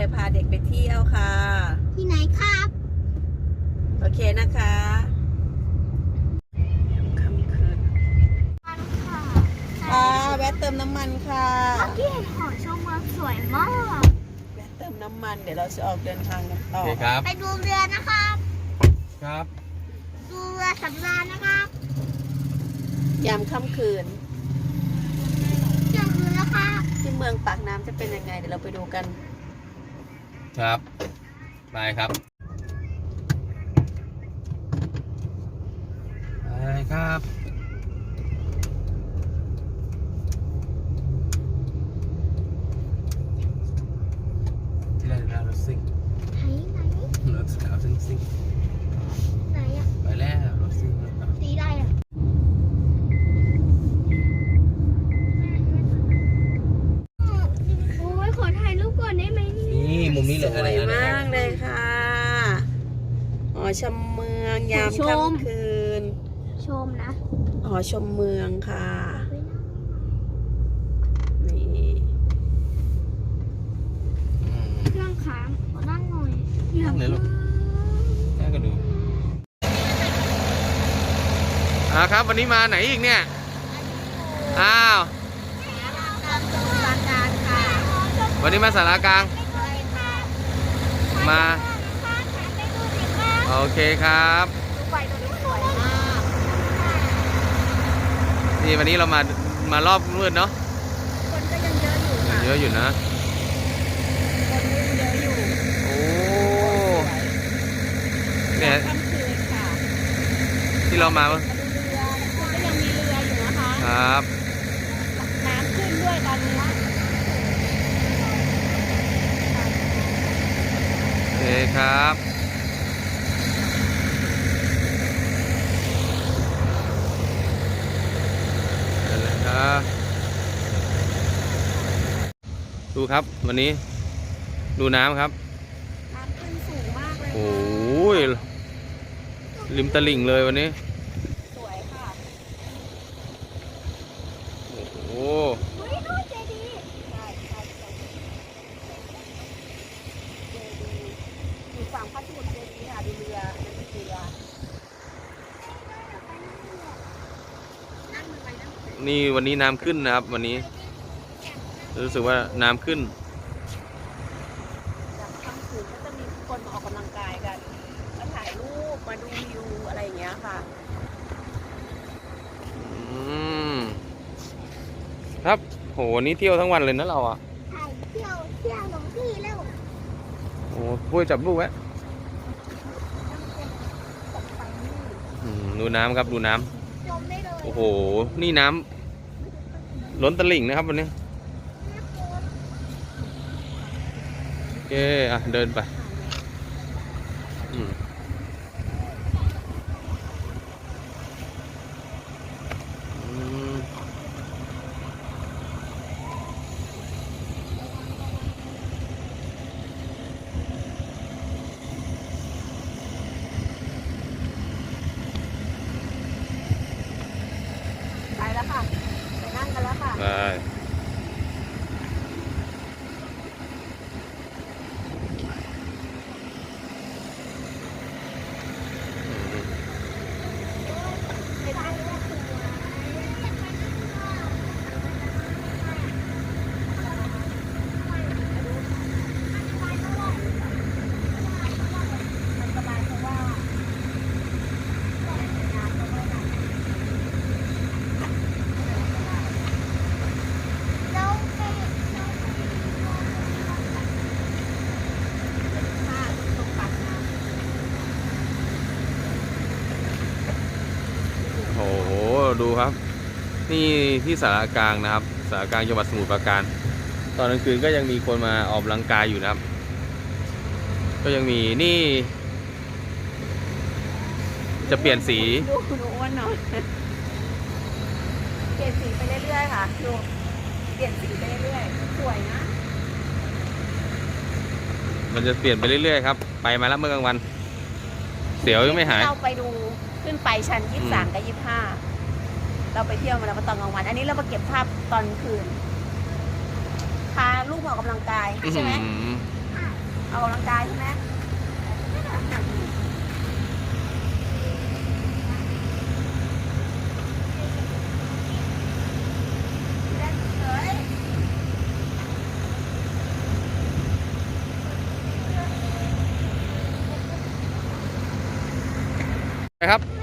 เลยพาเด็กไปเที่ยวค่ะ ที่ไหนครับ โอเคนะคะยามค่ำคืนมันค่ะค่ะแวะเติมน้ำมันค่ะเมื่อกี้เห็นหอชมว่าสวยมากแวะเติมน้ำมันเดี๋ยวเราจะออกเดินทางกันต่อ โอเคครับ ไปดูเรือนะครับ ครับ ดูเรือสำราญนะครับ ยามค่ำคืนเที่ยงคืนแล้วครับที่เมืองปากน้ำจะเป็นยังไงเดี๋ยวเราไปดูกัน ครับไปครับไปครับที่แรกเรารถซิ่งไหนไหนรถขาวซิ่งซิ่ง ไหนอะ ไปแล้วรถซิ่งรถขาว สีได้อะโอ้ยขอถ่ายรูปก่อนได้ไหมเนี่ย นี่มุมนี้ ส เลยอะไร วย นะ มากเลยค่ะหอชมเมืองยามค่ำคืน ชมนะ หอชมเมืองค่ะ นี่อืมเครื่องค้างขอนั่งหน่อยนั่งเลยลูกน่าก็ดูอ่าครับวันนี้มาไหนอีกเนี่ย อ้าวปาการค่ะวันนี้มาสารากลาง มา โอเคครับ ไฟตัวนี้สวยมาก นี่วันนี้เรามามารอบมืดเนาะคนก็ยังเยอะอยู่ค่ะเยอะอยู่นะคนก็ยังเยอะอยู่โอ้เนี่ยค่ำคืนค่ะที่เรามามาดูเรือก็ยังมีเรืออยู่นะคะครับ น้ำขึ้นด้วยตอนนี้โอเคครับเดินเลยครับ ดูครับ วันนี้ ดูน้ำครับน้ำขึ้นสูงมากเลยโอ้ยริมตลิ่งเลยวันนี้ สวยค่ะโอ้โหอุ้ยนู่นเจดีย์ใช่ใช่ใช่เจดีย์อยู่ฝั่งพระสมุทรเจดีย์ค่ะดูเรืออันนั้นคือเรือนั่งมันไปนั่งมันไปนี่วันนี้น้ำขึ้นนะครับ วันนี้ รู้สึกว่าน้ำขึ้นจากค่ำคืนก็จะมีคนมาออกกำลังกายกันมาถ่ายรูปมาดูวิวอะไรอย่างเงี้ยค่ะ อืมครับโหวันนี้เที่ยวทั้งวันเลยนะเราอะถ่ายเที่ยวเที่ยวหลงที่แล้วโอ้พูดจับลูกไว้ตกไปนี่อืมดูน้ำครับดูน้ำชมได้เลยโอ้โห นี่น้ำล้นตลิ่งนะครับวันนี้ โอ เคอะเดินไปอืมอืมไปแล้วค่ะ ไปนั่งกันแล้วค่ะได้อืม ไปได้แล้วค่ะ มันสบายเพราะว่า เราไป ผ้าตรงปากน้ โอ้โห ดูครับ นี่ ที่สารกลางนะครับ สารกลางจังหวัดสมุทรปราการ ตอนกลางคืนก็ยังมีคนมาออกกำลังกายอยู่นะครับ ก็ยังมีนี่ จะเปลี่ยนสีำดูหนูอ้วนหน่อยเปลี่ยนสีไปเรื่อยๆค่ะดูเปลี่ยนสีไปเรื่อยๆสวยนะ มันจะเปลี่ยนไปเรื่อยๆครับ ไปมาแล้วเมื่อกลางวัน เสียวยังไม่หาย เราไปดูขึ้นไปชั้นอืยี่มสามกับยี่ห้า เราไปเที่ยวมาแล้วตอนกลางวัน อันนี้เรามาเก็บภาพตอนคืนพาลูกมาออกกำลังกายใช่ไหมอื้อหือออกกำลังกายใช่ไหมไปครับ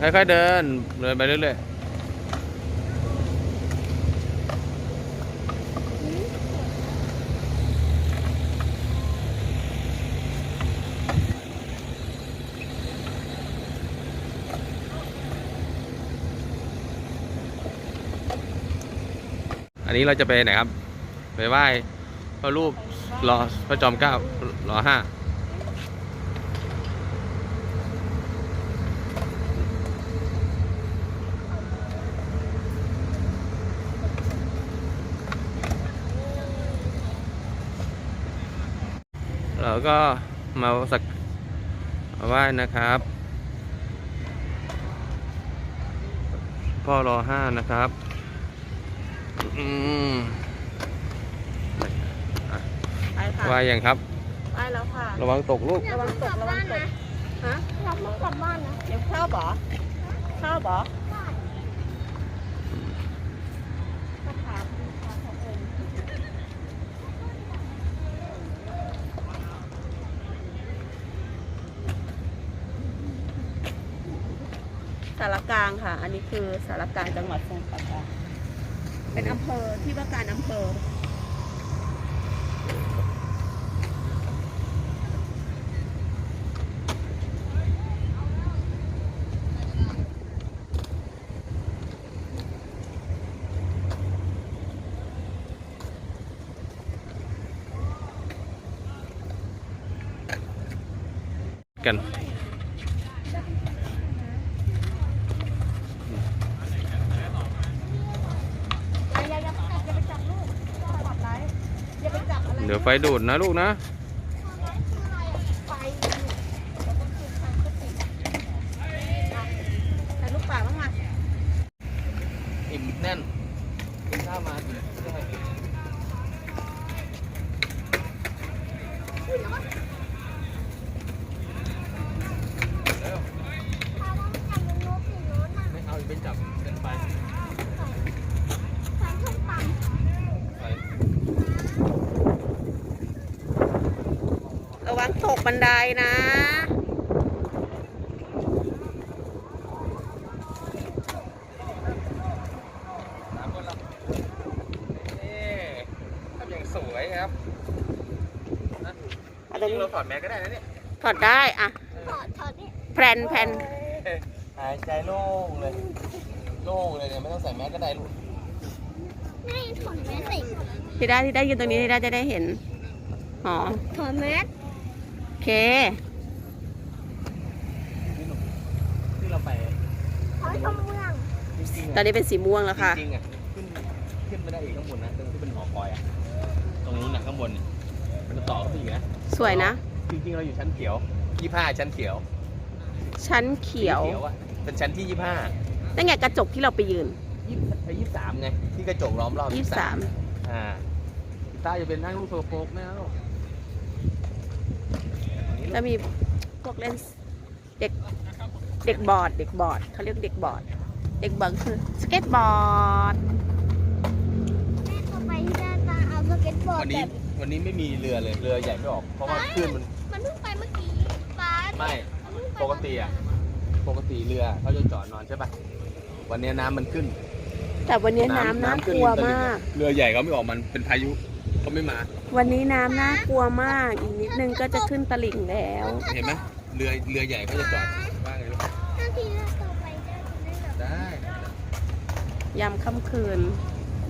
ค่อยๆเดินเดินไปเรื่อยๆอันนี้เราจะไปไหนครับ ไปไหว้พระรูปรอพระจอมเกล้ารอห้า ก็มาสักมาไหว้นะครับ พ่อรอห้านะครับอืมไปค่ะไหว้ยังครับ ไปแล้วค่ะ ระวังตกลูก ระวังตก ระวังตก ฮะ เราเพิ่งกลับบ้านนะ เดี๋ยวเข้าบอเข้าบอ สารกลางค่ะ อันนี้คือสารกลางจังหวัดสมุทรปราการเป็นอำเภอที่ว่าการอำเภอ กัน อย่าอย่าอย่าอย่าไปจับลูกปลอดภัยอย่าไปจับอะไร เดี๋ ยวไฟดูดนะลูกนะ ไฟใส่ลูกป่าบ้างมา อิ่มแน่นกินข้าวมา พาเราไปจับนกสีโน้นน่ะ ไม่เอาไปจับกันไป ใส่ส้มตำ ไป ระ วังตกบันไดนะน้ำบนเรานี่ทำอย่างสวยครับนะเอาตรงนี้ เราถอดแมสก็ได้นะเนี่ยถอดได้อะถอดถอดนี่แพลนแพลนหายใจโล่งเลย โล่งเลยเนี่ยไม่ต้องใส่แมสก็ได้ลูกนี่ถอดแมสสิที่ได้ที่ได้ยืนตรงนี้ที่ได้จะได้เห็นหอถอดแมสโอ เค ที่เราไปถอดชมเมือง จริงๆตอนนี้เป็นสีม่วงแล้วค่ะ จริงๆอะขึ้นขึ้นไปได้อีกข้างบนนะตรงที่เป็นหอคอยอะตรงนู้นนะข้างบนเนี่ยมันจะต่อเข้าไปอีกนะสวยนะ จริงๆเราอยู่ชั้นเขียวยี่ห้าชั้นเขียวชั้นเขียวเขียวอะเป็นชั้นที่ยี่ห้านั่นไงกระจกที่เราไปยืน ยี่ยี่สามไงที่กระจกล้อมรอบยี่สามอ่าพี่ต้าจะเป็นนั่งลูกโซโฟกนะลู กจะมีพวกเล่นเด็กเด็กบอร์ดเด็กบอร์ดเขาเรียกเด็กบอร์ดเด็กบอร์ดคือสเก็ตบอร์ดแม่ก็ไปที่ด้านตาเอาสเก็ตบอร์ดวันแบนี้บวันนี้ไม่มีเรือเลยเรือใหญ่ไม่ออก เพราะว่าคลื่นมันมันเพิ่งไปเมื่อกี้ป้าไม่ มันเพิ่งไปปกติอะปกติเรือเขาจะจอดนอนใช่ปะวันนี้น้ำมันขึ้นแต่วันนี้น้ำน่ากลัวมาก เรือใหญ่เขาไม่ออกมันเป็นพายุ เขาไม่มา วันนี้น้ำน่ากลัวมาก อีกนิดนึงก็จะขึ้นตลิ่งแล้ว เห็นไหมเรือเรือใหญ่เขาจะจอดว่าไงลูกถ้าทีเราต่อไปได้จะได้แบบได้ยามค่ำคืน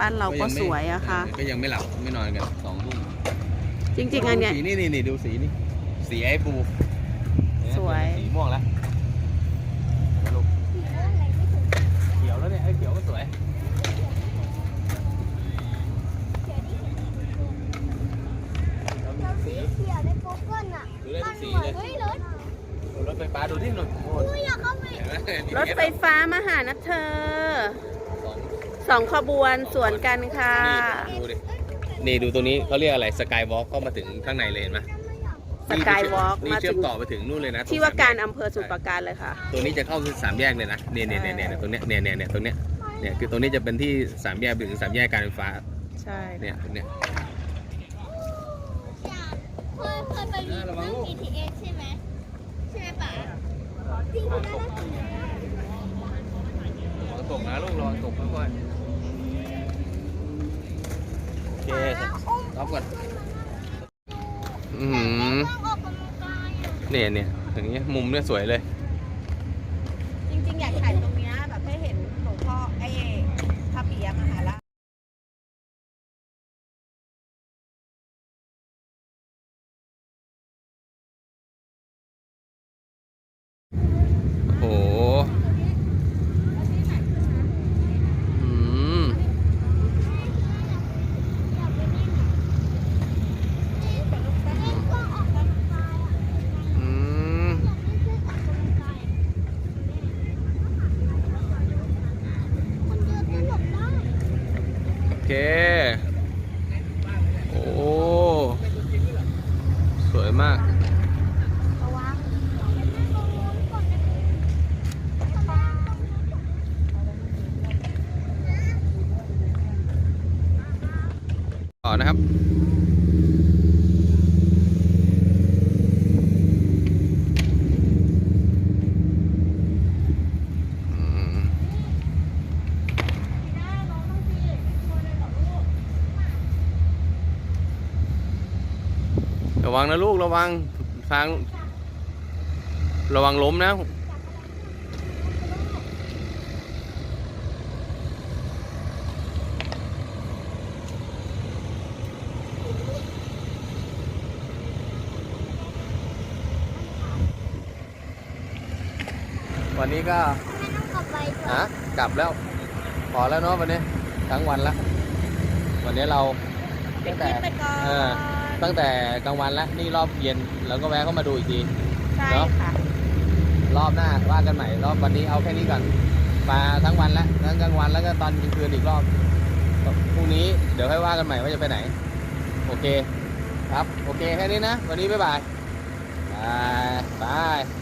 บ้านเราก็สวยอะค่ะ ก็ยังไม่หลับไม่นอนกันสองทุ่มจริงๆอันเนี้ยสีนี่นี่นี่ดูสีนี่สีไอ้บูสวยสีม่วงแล้วลูก สีอะไรไม่ถึง เขียวแล้วเนี่ยไอ้เขียวก็สวย เขียวนี่ เรามีสี เสียในโกเกิลอะ ดูได้ทุกสีเลยเฮ้ยรถรถไฟฟ้าดูที่หนุนโอ้ยกูอยากเข้าไปเห็นไหมรถไฟฟ้ามาหานะเธอสองสองขบวนสวนกันค่ะนี่ดูดิ นี่ดูตรงนี้เขาเรียกอะไร สกายวอล์กเข้ามาถึงข้างในเลยเห็นไหมสกายวอล์กนี่มาเชื่ถึอมงต่อไปถึงนู่นเลยนะที่ว่าการอำเภอสมุทรปราการเลยค่ะ ตัวนี้จะเข้าสามแยกเลยนะ เนี่ยเนี่ยเนี่ยเนี่ยตรงเนี้ยเนี่ยเนี่ยเนี่ยตรงเนี้ย เนี่ยคือตรงนี้จะเป็นที่สามแยกไปถึงสามแยกการไฟฟ้า ใช่ เนี่ยตรงเนี้ยเค ยเคยไปดูระวังเรื่องลูก BTS ใช่ไหมใช่ไหมป๋าจริงๆแล้วนะระวังตกนะลูกระวังตกค่อยๆโอเครับก่อนอือหือต้องออกกำลังกายอะเนี่ยเนี่ยอย่างเงี้ยมุมเนี่ยสวยเลย จริงๆ อยากถ่ายตรงเนี้ยแบบให้เห็นหลวงพ่อไอ้พระปิยมหาราช โอ้โหอืม ก็ออกกำลังกายอะ อืม คนเดินสนุกได้ โอเค โอ้ สวยมาก ระวังตรงนู้นก่อนนะ ต่อ นะครับระวังนะลูกระวังทางระวังล้มนะ วันนี้ก็ไม่ต้องกลับไปก่อนฮะกลับแล้ว พอแล้วเนาะวันนี้ทั้งวันแล้ววันนี้เราเด็ตั้กงแต่ขึ้นไปก่อนเออตั้งแต่กลางวันแล้วนี่รอบเย็นแล้วก็แวะเข้ามาดูอีกทีใช่เนอะค่ะรอบหน้าว่ากันใหม่รอบวันนี้เอาแค่นี้ก่อนมาทั้งวันแล้วทั้งกลางวันแล้วก็ตอนกลางคืนอีกรอบพรุ่งนี้เดี๋ยวให้ว่ากันใหม่ว่าจะไปไหน โอเค ครับ โอเคแค่นี้นะ วันนี้บ๊ายบายบายบาย